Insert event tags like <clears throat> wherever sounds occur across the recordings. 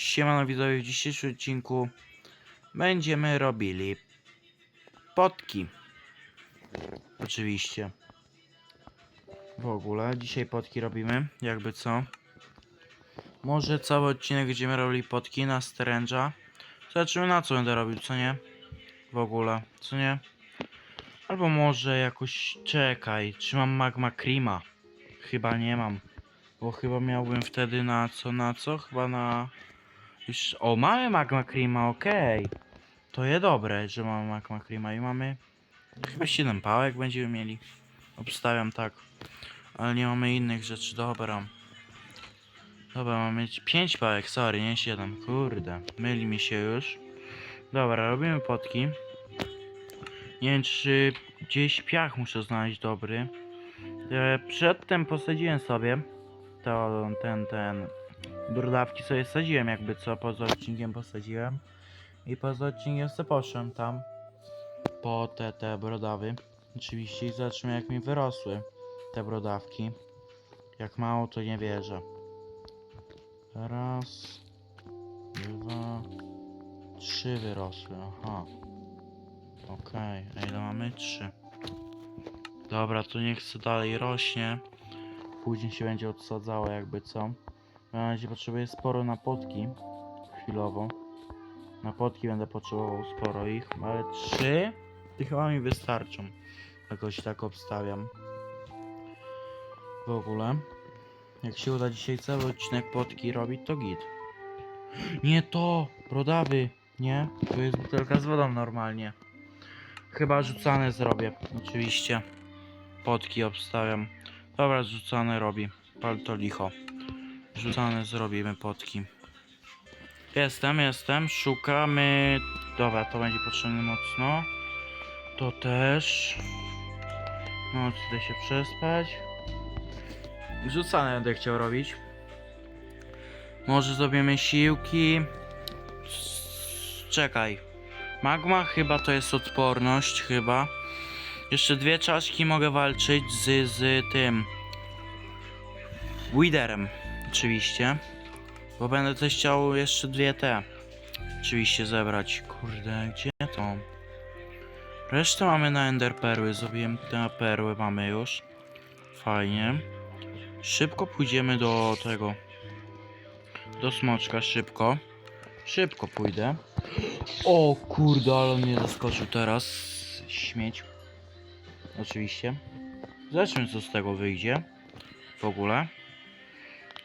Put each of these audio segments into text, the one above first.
Siemano widzowie, w dzisiejszym odcinku będziemy robili potki. Oczywiście. W ogóle, dzisiaj potki robimy, jakby co. Może cały odcinek będziemy robili potki na stręża. Zobaczymy na co będę robił, co nie? W ogóle, co nie? Albo może jakoś, czekaj, czy mam magma creama? Chyba nie mam. Bo chyba miałbym wtedy na co, na co? Chyba na... Już... O, mamy magma creama, okej. To je dobre, że mamy magma creama i mamy... Chyba 7 pałek będziemy mieli. Obstawiam tak. Ale nie mamy innych rzeczy, dobra. Dobra, mamy 5 pałek, sorry, nie 7. Kurde, myli mi się już. Dobra, robimy potki. Nie wiem, czy gdzieś piach muszę znaleźć dobry. E, przedtem posadziłem sobie to ten, ten brodawki sobie sadziłem jakby co, poza odcinkiem posadziłem. I poza odcinkiem sobie poszłem tam. Po te, te brodawy. Oczywiście i zobaczymy jak mi wyrosły te brodawki. Jak mało to nie wierzę. Raz dwa trzy wyrosły, aha. Okej, a ile mamy? trzy. Dobra, to niech se dalej rośnie. Później się będzie odsadzało jakby co. Na razie potrzebuję sporo na potki. Chwilowo. Na potki będę potrzebował sporo ich, ale trzy to chyba mi wystarczą. Jakoś tak obstawiam. W ogóle. Jak się uda dzisiaj cały odcinek potki robić, to git. Nie to! Brodawy! Nie? To jest butelka z wodą normalnie. Chyba rzucane zrobię. Oczywiście. Potki obstawiam. Dobra, rzucane robi. Pal to licho. Rzucane zrobimy potki. Jestem, jestem. Szukamy. Dobra, to będzie potrzebne mocno. To też. No, tutaj się przespać. Rzucane będę chciał robić. Może zrobimy siłki. Czekaj. Magma chyba to jest odporność, chyba. Jeszcze dwie czaszki mogę walczyć z, z tym. Widerem, oczywiście. Bo będę też chciał jeszcze dwie te. Oczywiście zebrać. Kurde, gdzie to? Resztę mamy na Ender Perły. Zrobiłem te perły, mamy już. Fajnie. Szybko pójdziemy do tego. Do smoczka, szybko. Szybko pójdę. O kurde, ale mnie zaskoczył teraz. Śmieć. Oczywiście. Zobaczmy co z tego wyjdzie. W ogóle.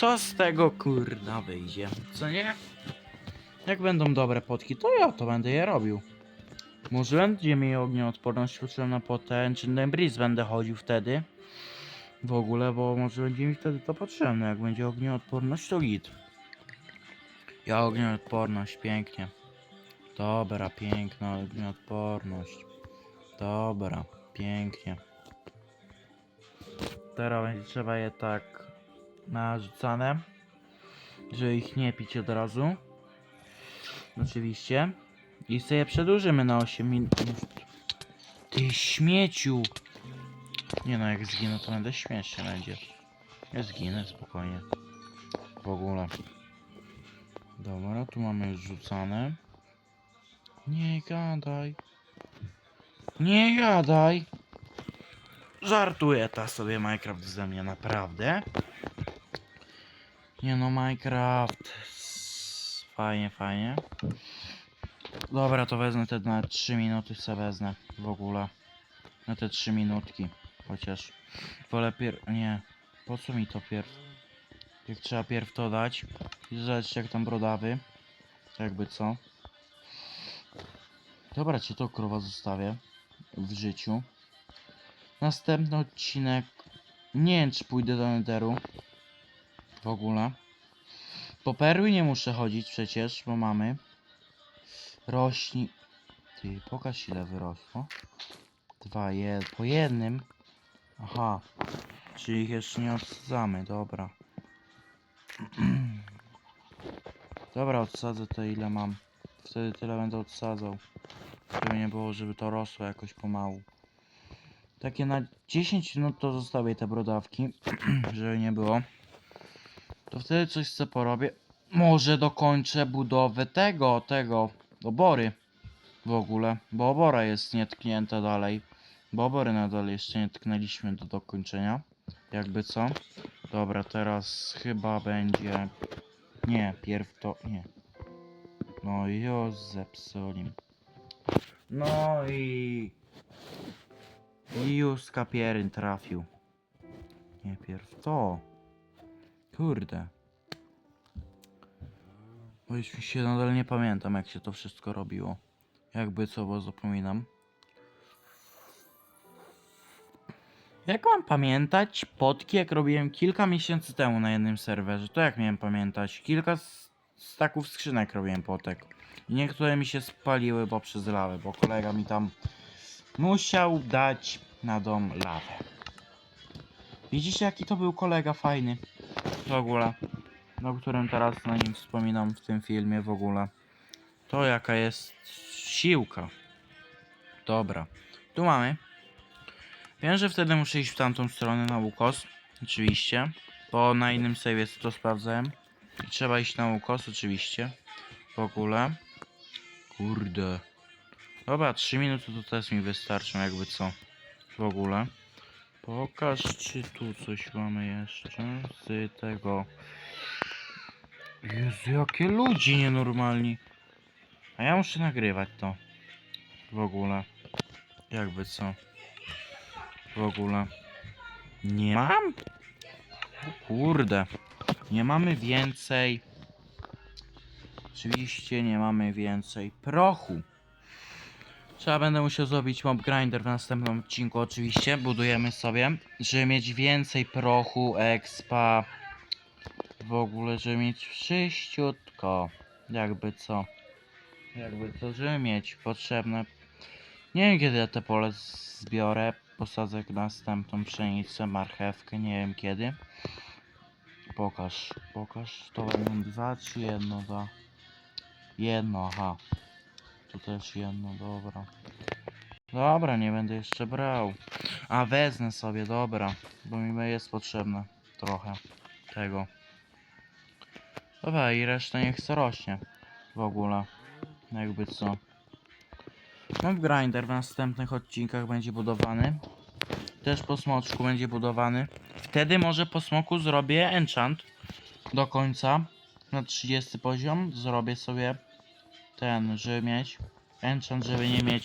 Co z tego kurna wyjdzie? Co nie? Jak będą dobre potki, to ja to będę je robił. Może będzie mi ognioodporność potrzebna na potężny breeze będę chodził wtedy. W ogóle, bo może będzie mi wtedy to potrzebne. Jak będzie ognioodporność, to git. Ja ognioodporność, pięknie. Dobra, piękna ognioodporność. Dobra, pięknie. Teraz będzie trzeba je tak narzucane, żeby ich nie pić od razu. Oczywiście. I sobie przedłużymy na 8 minut. Ty śmieciu! Nie no, jak zginę, to będę śmiesznie będzie. Ja zginę spokojnie. W ogóle. Dobra, tu mamy już rzucane. Nie gadaj. Nie gadaj. Żartuję ta sobie Minecraft ze mnie, naprawdę. Nie no, Minecraft. Fajnie, fajnie. Dobra, to wezmę te na 3 minuty se wezmę w ogóle. Na te 3 minutki. Chociaż wolę pier... Nie. Po co mi to pierw? Jak trzeba pierw to dać. I zobaczcie jak tam brodawy. Jakby co. Dobra, czy to krowa zostawię w życiu. Następny odcinek. Nie wiem, czy pójdę do Netheru. W ogóle. Po perły nie muszę chodzić przecież, bo mamy. Rośni. Ty, pokaż ile wyrosło. Dwa, je, po jednym. Aha. Czyli ich jeszcze nie odsadzamy, dobra. <clears throat> dobra, odsadzę to ile mam. Wtedy tyle będę odsadzał. Żeby nie było, żeby to rosło jakoś pomału. Takie na 10 minut to zostawię te brodawki, <clears throat> żeby nie było. To wtedy coś sobie porobię. może dokończę budowę tego, tego, obory w ogóle, bo obora jest nietknięta dalej, bo obory nadal jeszcze nie tknęliśmy do dokończenia, jakby co. Dobra, teraz chyba będzie, nie, pierw to, nie. No i już zepsulim. No i... I już kapieryn trafił. Nie pierw to. Kurde. Bo już się nadal nie pamiętam jak się to wszystko robiło. Jakby co, bo zapominam. Jak mam pamiętać potki, jak robiłem kilka miesięcy temu na jednym serwerze? To jak miałem pamiętać? Kilka staków skrzynek robiłem potek. I niektóre mi się spaliły, bo przez lawę, bo kolega mi tam musiał dać na dom lawę. Widzicie jaki to był kolega fajny? W ogóle. O którym teraz na nim wspominam w tym filmie w ogóle. To jaka jest siłka. Dobra. Tu mamy. Wiem, że wtedy muszę iść w tamtą stronę na ukos. Oczywiście. Bo na innym save to sprawdzałem. I trzeba iść na ukos oczywiście. W ogóle. Kurde. Dobra, 3 minuty to też mi wystarczą, jakby co. W ogóle. Pokaż, czy tu coś mamy jeszcze z tego. Jezu, jakie ludzi nienormalni. A ja muszę nagrywać to. W ogóle. Jakby co. W ogóle. Nie mam? O kurde. Nie mamy więcej. Oczywiście nie mamy więcej prochu. Trzeba będę musiał zrobić mob grinder w następnym odcinku oczywiście. Budujemy sobie, żeby mieć więcej prochu, expa. W ogóle, żeby mieć wszyściutko. Jakby co. Jakby co, żeby mieć potrzebne. Nie wiem kiedy ja te pole zbiorę. Posadzę następną pszenicę, marchewkę, nie wiem kiedy. Pokaż, pokaż. To będą dwa czy jedno, dwa. Jedno, aha. Tu też jedno, dobra. Dobra, nie będę jeszcze brał. A wezmę sobie, dobra. Bo mi jest potrzebne trochę tego. Dobra, i reszta niech se rośnie. W ogóle. Jakby co. Mob grinder w następnych odcinkach będzie budowany. Też po smoczku będzie budowany. Wtedy może po smoku zrobię enchant. Do końca. Na 30 poziom. Zrobię sobie ten, żeby mieć enchant, żeby nie mieć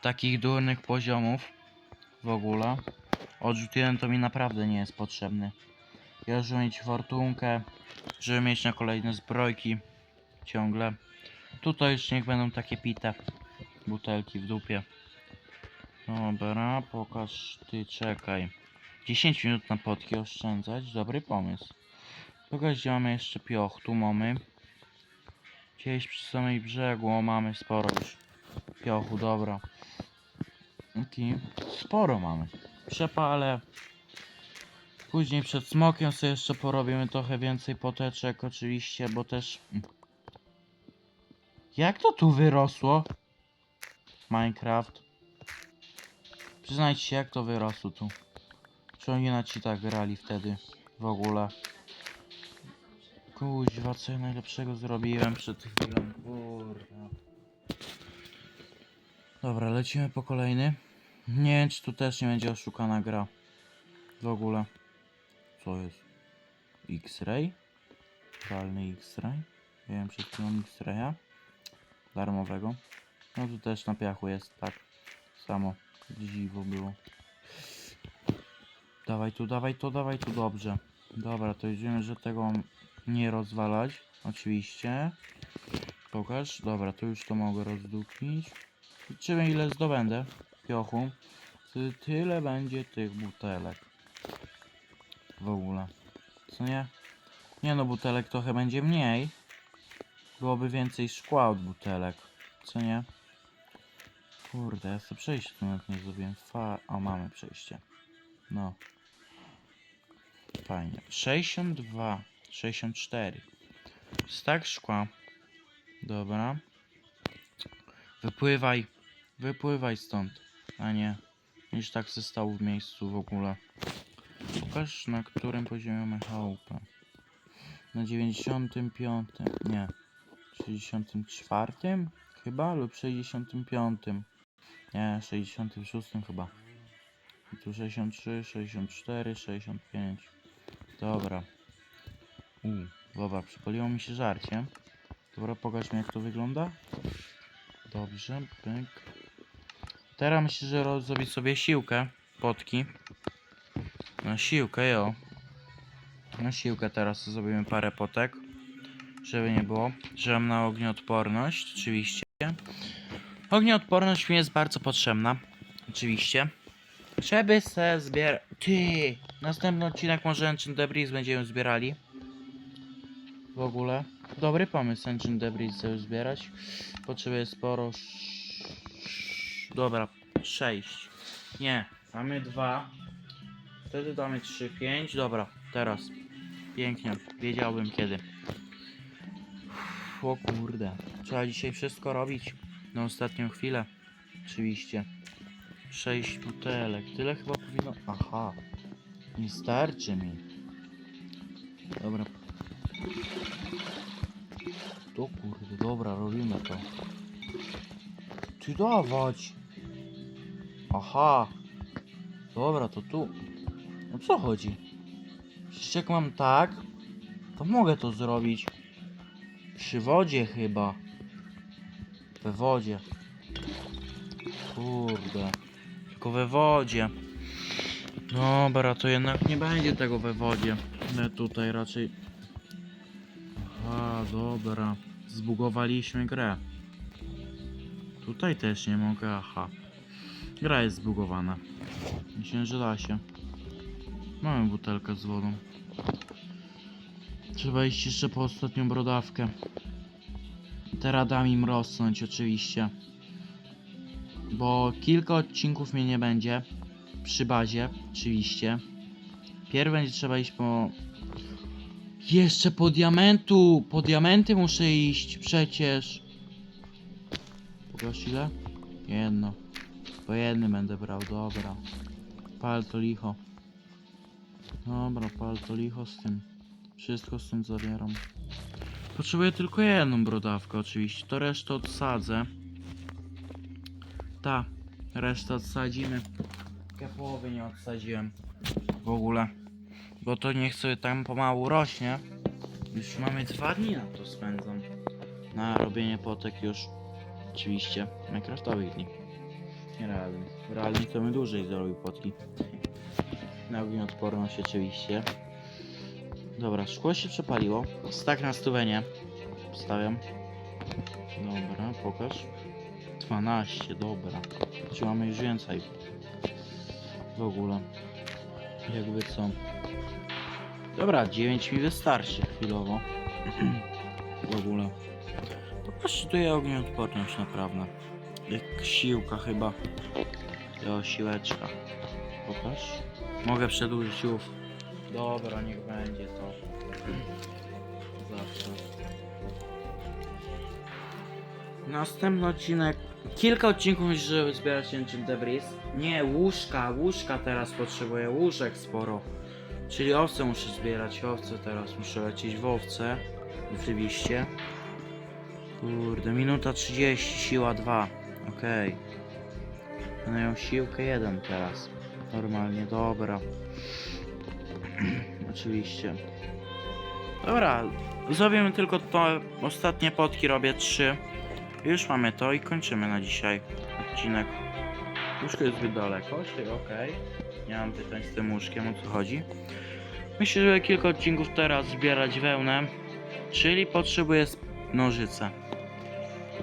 takich durnych poziomów w ogóle. Odrzut to mi naprawdę nie jest potrzebny. Ja żeby mieć fortunkę, żeby mieć na kolejne zbrojki ciągle. Tutaj już niech będą takie pite butelki w dupie. Dobra, pokaż ty, czekaj. 10 minut na potki oszczędzać, dobry pomysł. Pokaż gdzie mamy jeszcze pioch, tu mamy. Gdzieś przy samej brzegu, o mamy sporo już piochu, dobra. Okej, sporo mamy. Przepalę. Później przed smokiem sobie jeszcze porobimy trochę więcej poteczek oczywiście, bo też... Jak to tu wyrosło? Minecraft. Przyznajcie się jak to wyrosło tu. Czy oni na ci tak grali wtedy w ogóle? Kuźwa, co ja najlepszego zrobiłem przed chwilą, kurwa. Dobra, lecimy po kolejny. Nie wiem, czy tu też nie będzie oszukana gra. W ogóle. Co jest? X-Ray? Realny X-Ray? Wiem, przed chwilą X-Raya. Darmowego. No tu też na piachu jest, tak. Samo. Dziwo było. Dawaj tu, dawaj to, dawaj tu, dobrze. Dobra, to już wiemy, że tego nie rozwalać. Oczywiście. Pokaż. Dobra, to już to mogę rozdupić. Zobaczymy ile zdobędę piochu. Ty- Tyle będzie tych butelek. W ogóle. Co nie? Nie no, butelek trochę będzie mniej. Byłoby więcej szkła od butelek. Co nie? Kurde, ja sobie przejście tu nawet nie zrobiłem. Fa... O, mamy przejście. No. Fajnie. 62. 64. Stak szkła. Dobra. Wypływaj. Wypływaj stąd. A nie. Już tak se stał w miejscu w ogóle. Pokaż na którym poziomie mamy chałupę. Na 95. Nie. 64 chyba lub 65. Nie, 66 chyba. I tu 63, 64, 65. Dobra. U, dobra, przypaliło mi się żarcie. Dobra, pokaż mi jak to wygląda. Dobrze, pyk. Teraz myślę, że ro- zrobić sobie siłkę, potki. Na siłkę, jo. Na siłkę teraz zrobimy parę potek. Żeby nie było. Że mam na ognioodporność, oczywiście. Ognioodporność mi jest bardzo potrzebna. Oczywiście. Żeby se zbierać... Ty! Następny odcinek może Ancient Debris będziemy zbierali. W ogóle. Dobry pomysł Ancient Debris sobie zbierać. Potrzebuję sporo... Dobra, 6. Nie, mamy dwa. Wtedy damy 3, 5. Dobra, teraz. Pięknie. Wiedziałbym kiedy. O kurde. Trzeba dzisiaj wszystko robić. Na ostatnią chwilę. Oczywiście. 6 butelek. Tyle chyba powinno... Aha. Nie starczy mi. Dobra. To kurde, dobra, robimy to. Ty dawać. Aha. Dobra, to tu. No co chodzi? Przecież jak mam tak, to mogę to zrobić. Przy wodzie chyba. We wodzie. Kurde. Tylko we wodzie. Dobra, to jednak nie będzie tego we wodzie. My tutaj raczej... Aha, dobra. Zbugowaliśmy grę. Tutaj też nie mogę, aha. Gra jest zbugowana. Myślę, że da się. Mamy butelkę z wodą. Trzeba iść jeszcze po ostatnią brodawkę. Teraz dam im rosnąć oczywiście. Bo kilka odcinków mnie nie będzie. Przy bazie, oczywiście. Pierw będzie trzeba iść po... Jeszcze po diamentu! Po diamenty muszę iść przecież. Pokaż ile? Jedno. Po jednym będę brał, dobra. Pal to licho. Dobra, pal to licho z tym. Wszystko stąd zabieram. Potrzebuję tylko jedną brodawkę oczywiście. To resztę odsadzę. Ta, resztę odsadzimy. Połowy nie odsadziłem. W ogóle. Bo to niech sobie tam pomału rośnie. Już mamy dwa dni na to spędzam. Na robienie potek już. Oczywiście. Minecraftowych dni. Nie realnych. Realnych to my dłużej zrobił potki. Na ognioodporność oczywiście. Dobra, szkło się przepaliło. Stak na stówę nie. Stawiam. Dobra, pokaż. 12, dobra. Czy mamy już więcej? W ogóle. Jakby co. Dobra, 9 mi wystarczy chwilowo. <clears throat> w ogóle. To kosztuje ognioodporność naprawdę. Jak siłka chyba. Jo, siłeczka. Pokaż. Mogę przedłużyć ów. Dobra, niech będzie to. <clears throat> Zawsze. Następny odcinek. Kilka odcinków żeby zbierać Ancient Debris. Nie, łóżka, łóżka teraz potrzebuję, łóżek sporo. Czyli owce muszę zbierać, owce teraz muszę lecieć w owce. Oczywiście. Kurde, minuta 30, siła 2. Okej. Będę miał siłkę 1 teraz. Normalnie, dobra. <clears throat> Oczywiście. Dobra, zrobimy tylko to. Ostatnie potki robię 3. Już mamy to i kończymy na dzisiaj odcinek. Łóżko jest zbyt daleko, czyli okej. Nie mam pytań z tym łóżkiem, o co chodzi. Myślę, że kilka odcinków teraz zbierać wełnę, czyli potrzebuję nożyce.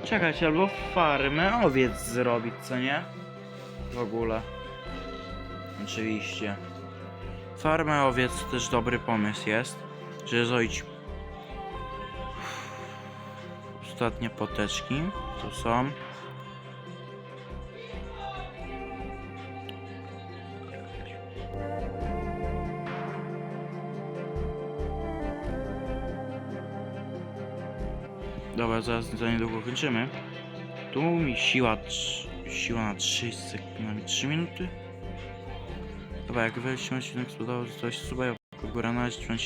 Czekać, albo farmę owiec zrobić, co nie? W ogóle. Oczywiście. Farmę owiec też dobry pomysł jest, żeby zrobić ostatnie poteczki. Tu są. Dobra, zaraz za niedługo kończymy. Tu mi siła, siła na 3 sek- na 3 minuty. Dobra, jak wejście odcinek spodobał, to coś suba, góra na razie, się.